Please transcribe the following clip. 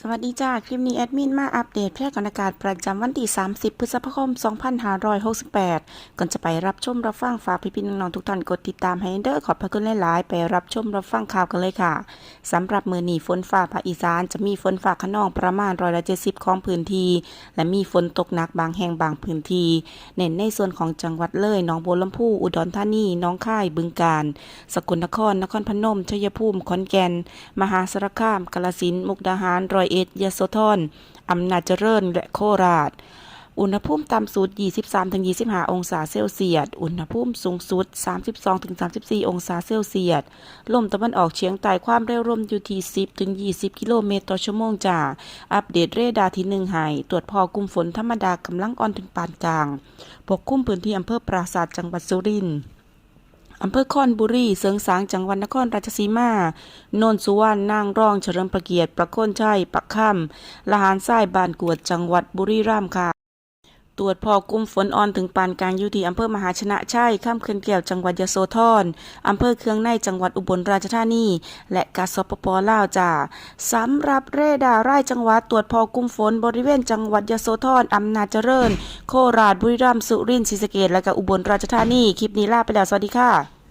สวัสดีจ้า คลิปนี้แอดมินมาอัปเดตแพร่กรณากาศประจำวันที่ 30 พฤษภาคม 2568 ก่อนจะไปรับชมรับฟังฝากพี่ๆน้องๆทุกท่านกดติดตามให้เด้อขอบพระคุณหลายๆ ไปรับชมรับฟังข่าวกันเลยค่ะสำหรับมือหนีฝนฟ้าภาคอีสานจะมีฝนฟ้าขนองประมาณร้อยละ70ของพื้นที่ และมีฝนตกหนักบางแห่งบางพื้นที่ เน้นในส่วนของจังหวัดเลยหนองบัวลำพูอุดรธานีน้องค่ายบึงกาฬสกลนครนครพนมชัยภูมิขอนแก่น มหาสารคามกาฬสินธุ์มุกดาหารร้อยเอ็ดยโสธรอำนาจเจริญ และโคราช อุณหภูมิต่ำสุด 23-25 องศาเซลเซียส อุณหภูมิสูงสุด 32-34 องศาเซลเซียส ลมตะวันออกเฉียงใต้ความเร็วลมอยู่ที่ 10-20 กิโลเมตรต่อชั่วโมงจ้า อัปเดตเรดาร์ที่1ให้ตรวจพอกลุ่มฝนธรรมดากำลังอ่อนถึงปานกลาง ปกคลุมพื้นที่อำเภอปราสาทจังหวัดสุรินทร์ อำเภอคอนบุรีเสริงสางจังหวัดนครราชสีมา โนนสุวรรณนางรองเฉลิมประเกียรติประโคนชัยปักค่ำละหานทรายบานกวดจังหวัดบุรีรัมย์ค่ะ ตรวจพอกุ้มฝนอ่อนถึงปานกลางอยู่ที่อำเภอมหาชนะชัยข้ามเขื่อนแก้วจังหวัดยโสธรอำเภอเคืองในจังหวัดอุบลราชธานี และกาสปปลาวจ้าสำหรับเรดาร์ไร่จังหวัดตรวจพอกุ้มฝนบริเวณจังหวัดยโสธรอำนาจเจริญ โคราชบุรีรัมย์สุรินทร์ศรีสะเกษและก็อุบลราชธานี คลิปนี้ลาไปแล้วสวัสดีค่ะ